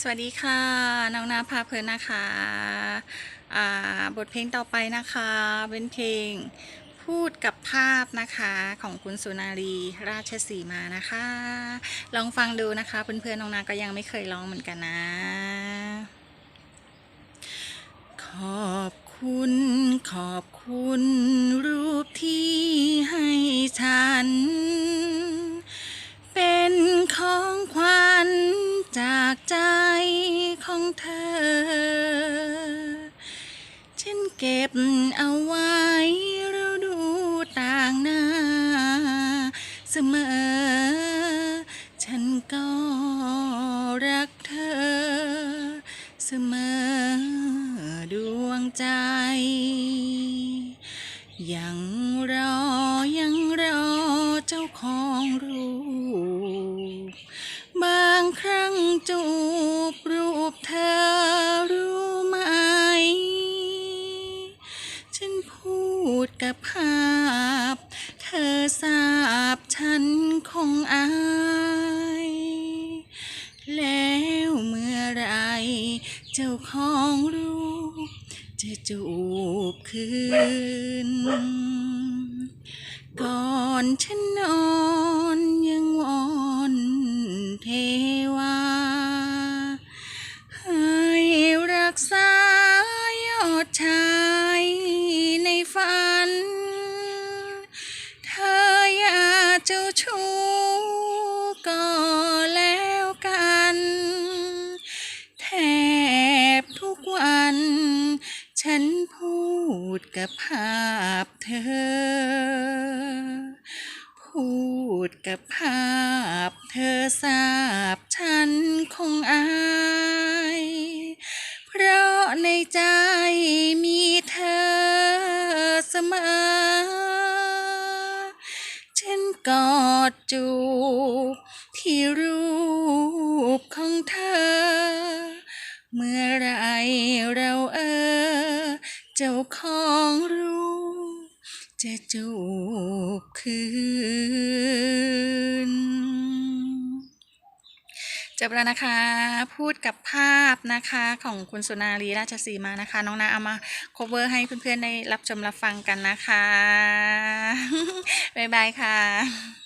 สวัสดีค่ะน้องนาพาเพลินนะคะบทเพลงต่อไปนะคะ เป็นเพลงพูดกับภาพนะคะของคุณสุนารีราชสีมานะคะ ลองฟังดูนะคะเพื่อนๆน้องนาก็ยังไม่เคยร้องเหมือนกันนะ ขอบคุณขอบคุณรูปที่ให้ฉัน เป็นของขวัญ จากใจของเธอ ฉันเก็บเอาไว้เราดูต่างหน้า เสมอ ฉันก็รักเธอ เสมอดวงใจ ยังรอยังรอเจ้าของ จูบรูปเธอรู้ไหม ฉันพูดกับภาพ เธอทราบฉันคงอาย แล้วเมื่อไรเจ้าของรูป จะจูบคืน ก่อนฉันนอน ชู้ก็แล้วกัน แทบทุกวัน ฉันพูดกับภาพเธอ พูดกับภาพเธอทราบฉันคงอายเพราะในใจมีเธอเสมอ ฉันกอ ดจูบที่รูปของเธอ เมื่อไรเราเออ เจ้าของรูปจะจูบคืนจบแล้วนะคะ พูดกับภาพนะคะของคุณสุนารีราชสีมานะคะ น้องนาเอามา cover ให้เพื่อนๆได้รับชมรับฟังกันนะคะ บ๊ายบายค่ะ